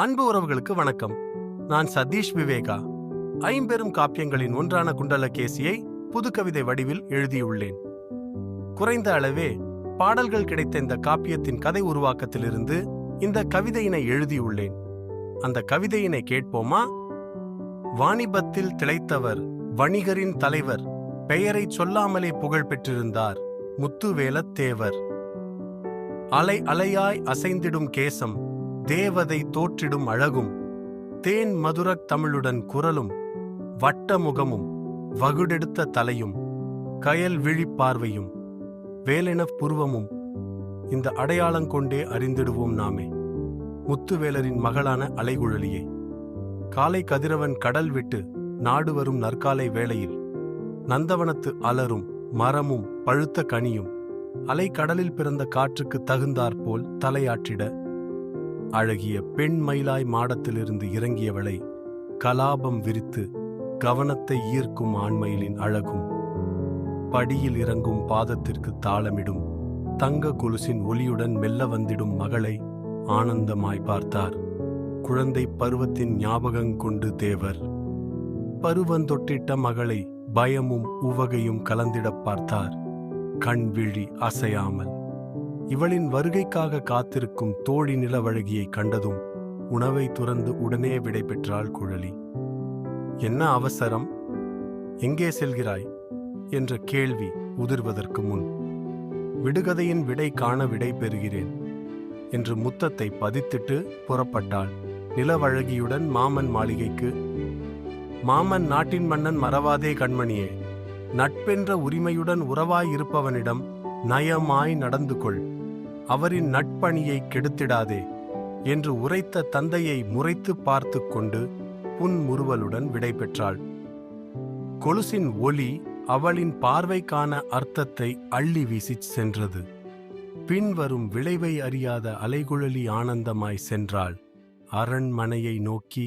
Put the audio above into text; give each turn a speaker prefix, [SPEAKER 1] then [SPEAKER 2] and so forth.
[SPEAKER 1] அன்பு உறவுகளுக்கு வணக்கம். நான் சதீஷ் விவேகா. ஐம்பெரும் காப்பியங்களின் ஒன்றான குண்டலகேசியை புதுக்கவிதை வடிவில் எழுதியுள்ளேன். குறைந்த அளவே பாடல்கள் கிடைத்த இந்த காப்பியத்தின் கதை உருவாக்கத்திலிருந்து இந்த கவிதையினை எழுதியுள்ளேன். அந்த கவிதையினை கேட்போமா? வாணிபத்தில் திளைத்தவர் வணிகரின் தலைவர் பெயரை சொல்லாமலே புகழ் பெற்றிருந்தார் முத்துவேலத் தேவர் அலை அலையாய் அசைந்திடும் கேசம் தேவதை தோற்றிடும் அழகும் தேன் மதுரக் தமிழுடன் குரலும் வட்ட முகமும் வகுடெடுத்த தலையும் கயல் விழிப்பார்வையும் வேலெனப் புருவமும் இந்த அடையாளங்கொண்டே அறிந்திடுவோம் நாமே. முத்துவேலரின் மகளான அலைகுழலியே காலை கதிரவன் கடல் விட்டு நாடு வரும் நற்காலை வேளையில் நந்தவனத்து அலரும் மரமும் பழுத்த கனியும் அலை கடலில் பிறந்த காற்றுக்கு தகுந்தாற்போல் தலையாற்றிட அழகிய பெண் மயிலாய் மாடத்திலிருந்து இறங்கியவளை கலாபம் விரித்து கவனத்தை ஈர்க்கும் ஆண்மயிலின் அழகும். படியில் இறங்கும் பாதத்திற்கு தாளமிடும் தங்க கொலுசின் ஒலியுடன் மெல்ல வந்திடும் மகளை ஆனந்தமாய் பார்த்தார். குழந்தை பருவத்தின் ஞாபகங் கொண்டு தேவர். பருவந்தொட்டிட்ட மகளை பயமும் உவகையும் கலந்திடப் பார்த்தார். கண் விழி அசையாமல். இவளின் வருகைக்காக காத்திருக்கும் தோழி நிலவழகியை கண்டதும் உணவை துறந்து உடனே விடை பெற்றாள் குழலி. என்ன அவசரம்? எங்கே செல்கிறாய்? என்ற கேள்வி உதிர்வதற்கு முன். விடுகதையின் விடை காண விடை பெறுகிறேன் என்று முத்தத்தை பதித்திட்டு புறப்பட்டாள் நிலவழகியுடன் மாமன் மாளிகைக்கு. மாமன் நாட்டின் மன்னன் மறவாதே கண்மணியே நட்பென்ற உரிமையுடன் உறவாயிருப்பவனிடம் நயமாய் நடந்து கொள். அவரின் நட்பணியை கெடுத்திடாதே என்று உரைத்த தந்தையை முறைத்து பார்த்து கொண்டு புன்முறுவலுடன் விடைபெற்றாள். கொலுசின் ஒலி அவளின் பார்வைக்கான அர்த்தத்தை அள்ளி வீசிச் சென்றது. பின்வரும் விளைவை அறியாத அலைகுழலி ஆனந்தமாய் சென்றாள். அரண்மனையை நோக்கி